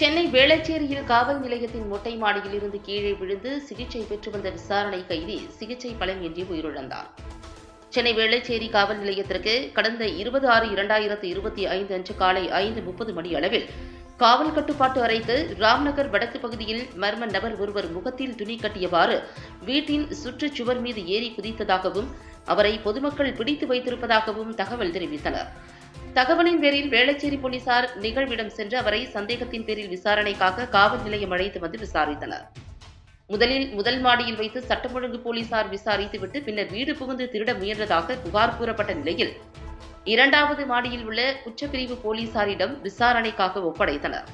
சென்னை வேளச்சேரியில் காவல் நிலையத்தின் மொட்டை மாடியில் இருந்து கீழே விழுந்து சிகிச்சை பெற்று வந்த விசாரணை கைதி சிகிச்சை பலனின்றி உயிரிழந்தார். சென்னை வேளச்சேரி காவல் நிலையத்திற்கு கடந்த இருபது ஆறு இரண்டாயிரத்து இருபத்தி ஐந்து அன்று காலை ஐந்து முப்பது மணி அளவில் காவல் கட்டுப்பாட்டு அறைக்கு ராம்நகர் வடக்கு பகுதியில் மர்ம நபர் ஒருவர் முகத்தில் துணி கட்டியவாறு வீட்டின் சுற்றுச்சுவர் மீது ஏறி குதித்ததாகவும் அவரை பொதுமக்கள் பிடித்து வைத்திருப்பதாகவும் தகவல் தெரிவித்தனர். தகவலின் பேரில் வேளச்சேரி போலீசார் நிகழ்விடம் சென்று அவரை சந்தேகத்தின் பேரில் விசாரணைக்காக காவல் நிலையம் அழைத்து வந்து விசாரித்தனர். முதலில் முதல் மாடியில் வைத்து சட்டம் ஒழுங்கு போலீசார் விசாரித்துவிட்டு பின்னர் வீடு புகுந்து திருட முயன்றதாக புகார் கூறப்பட்ட நிலையில் இரண்டாவது மாடியில் உள்ள குற்றப்பிரிவு போலீசாரிடம் விசாரணைக்காக ஒப்படைத்தனர்.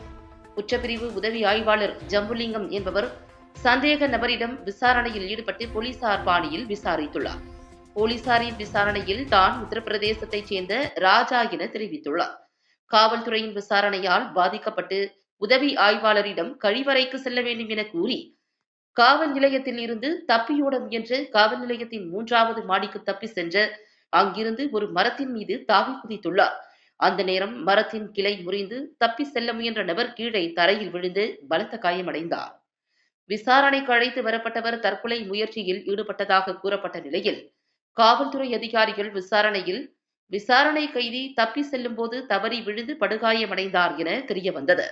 குற்றப்பிரிவு உதவி ஆய்வாளர் ஜம்புலிங்கம் என்பவர் சந்தேக நபரிடம் விசாரணையில் ஈடுபட்டு போலீசார் பாணியில் விசாரித்துள்ளார். போலீசாரின் விசாரணையில் தான் உத்தரப்பிரதேசத்தைச் சேர்ந்த ராஜா என தெரிவித்துள்ளார். காவல்துறையின் விசாரணையால் பாதிக்கப்பட்டு உதவி ஆய்வாளரிடம் கழிவறைக்கு செல்ல வேண்டும் என கூறி காவல் நிலையத்தில் இருந்து தப்பியோட முயன்ற காவல் நிலையத்தின் மூன்றாவது மாடிக்கு தப்பி சென்ற அங்கிருந்து ஒரு மரத்தின் மீது தாவி குதித்துள்ளார். அந்த நேரம் மரத்தின் கிளை முறிந்து தப்பி செல்ல முயன்ற நபர் கீழே தரையில் விழுந்து பலத்த காயமடைந்தார். விசாரணைக்கு அழைத்து வரப்பட்டவர் தற்கொலை முயற்சியில் ஈடுபட்டதாக கூறப்பட்ட நிலையில் காவல்துறை அதிகாரிகள் விசாரணையில் விசாரணை கைதி தப்பி செல்லும் போது தவறி விழுந்து படுகாயமடைந்தார் என தெரியவந்தது.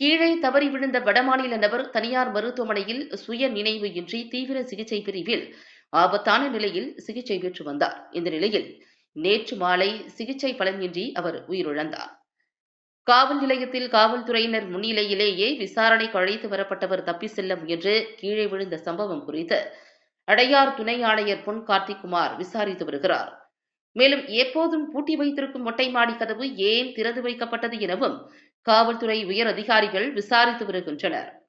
கீழே தவறி விழுந்த வடமாநில நபர் தனியார் மருத்துவமனையில் சுய நினைவு இன்றி தீவிர சிகிச்சை பிரிவில் ஆபத்தான நிலையில் சிகிச்சை பெற்று வந்தார். இந்த நிலையில் நேற்று மாலை சிகிச்சை பலனின்றி அவர் உயிரிழந்தார். காவல் நிலையத்தில் காவல்துறையினர் முன்னிலையிலேயே விசாரணைக்கு அழைத்து வரப்பட்டவர் தப்பி செல்ல முயன்று கீழே விழுந்த சம்பவம் குறித்து அடையார் துணை ஆணையர் பொன் கார்த்திக்குமார் விசாரித்து வருகிறார். மேலும் எப்போதும் பூட்டி வைத்திருக்கும் மொட்டை மாடி கதவு ஏன் திறந்து வைக்கப்பட்டது எனவும் காவல்துறை உயர் அதிகாரிகள் விசாரித்து வருகின்றனர்.